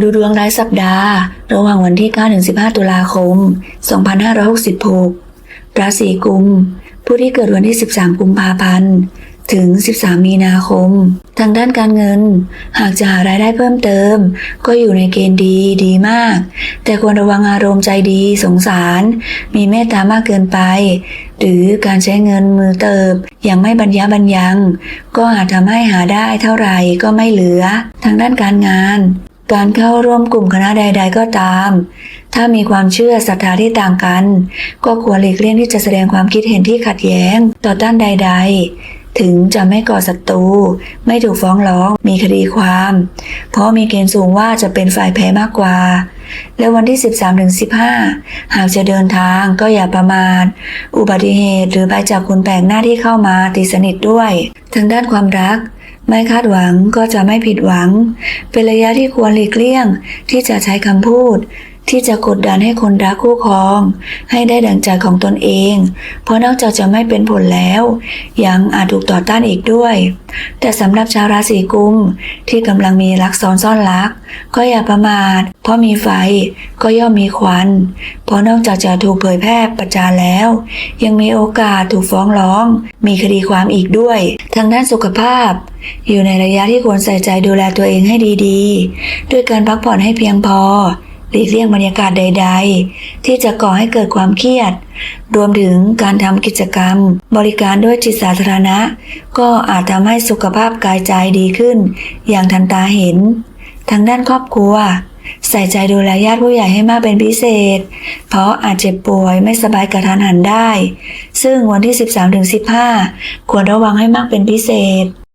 ดูดวงรายสัปดาห์ ระหว่างวันที่ 9-15 ตุลาคม 2566 ราศีกุม ผู้ที่เกิดวันที่ 13 กุมภาพันธ์ ถึง 13 มีนาคม ทางด้านการเงิน หากจะหารายได้เพิ่มเติม ก็อยู่ในเกณฑ์ดีดีมาก แต่ควรระวังอารมณ์ใจดีสงสาร มีเมตตามากเกินไป หรือการใช้เงินมือเติบ อย่างไม่บรรยะบรรยัง ก็อาจทำให้หาได้เท่าไหร่ก็ไม่เหลือ ทางด้านการงาน การเข้าร่วมกลุ่มคณะใด ๆ ก็ตาม ถ้ามีความเชื่อศรัทธาที่ต่างกัน ก็ควรหลีกเลี่ยงที่จะแสดงความคิดเห็นที่ขัดแย้งต่อต้านใด ๆ ถึงจะไม่ก่อศัตรูไม่ถูกฟ้องร้อง มีคดีความ เพราะมีเกณฑ์สูงว่าจะเป็นฝ่ายแพ้มากกว่า และวันที่ 13-15 หากจะเดินทางก็อย่าประมาทอุบัติเหตุหรือไปจากคนแปลกหน้าที่เข้ามาตีสนิทด้วย ทางด้านความรัก ไม่คาดหวังก็จะไม่ผิดหวัง เป็นระยะที่ควรหลีกเลี่ยง ที่จะใช้คำพูด ที่จะกดดันให้คนรักคู่ครอง ให้ได้ดังใจของตนเอง เพราะนอกจากจะไม่เป็นผลแล้ว ยังอาจถูกต่อต้านอีกด้วย แต่สำหรับชาวราศีกุมที่กำลังมีรักซ้อนซ่อนรัก ก็อย่าประมาท เพราะมีไฟก็ย่อมมีควัน เพราะนอกจากจะถูกเผยแพร่ประจานแล้ว ยังมีโอกาสถูกฟ้องร้อง มีคดีความอีกด้วย ทางด้านสุขภาพ อยู่ในระยะที่ควรใส่ใจดูแลตัวเองให้ดีๆ ด้วยการพักผ่อนให้เพียงพอหลีกเลี่ยงบรรยากาศใด ๆ ที่จะก่อให้เกิดความเครียด รวมถึงการทำกิจกรรม บริการด้วยจิตสาธารณะ ก็อาจทำให้สุขภาพกายใจดีขึ้น อย่างทันตาเห็น ทางด้านครอบครัว ใส่ใจดูแลญาติผู้ใหญ่ให้มากเป็นพิเศษ เพราะอาจเจ็บป่วยไม่สบายกระทันหันได้ ซึ่งวันที่ 13-15 ควรระวังให้มากเป็นพิเศษ